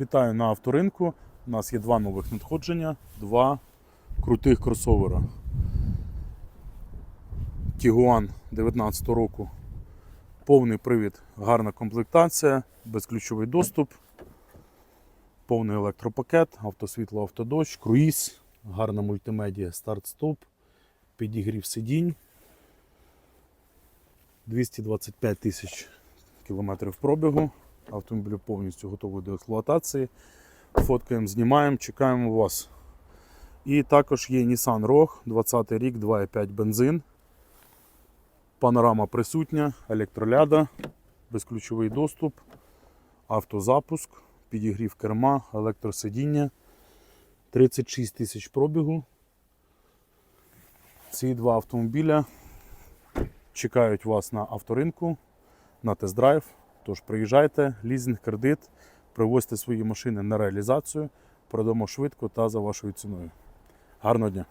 Вітаю на авторинку. У нас є два нових надходження, два крутих кросовера. Tiguan 19 року. Повний привід, гарна комплектація, безключовий доступ, повний електропакет, автосвітло, автодощ, круїз, гарна мультимедія, старт-стоп, підігрів сидінь. 225 тисяч кілометрів пробігу. Автомобіль повністю готовий до експлуатації. Фоткаємо, знімаємо, чекаємо вас. І також є Nissan Rogue, 20 рік, 2,5 бензин. Панорама присутня, електроляда, безключовий доступ, автозапуск, підігрів керма, електросидіння. 36 тисяч пробігу. Ці два автомобіля чекають вас на авторинку, на тест-драйв. Тож приїжджайте, лізинг, кредит, привозьте свої машини на реалізацію, продамо швидко та за вашою ціною. Гарного дня!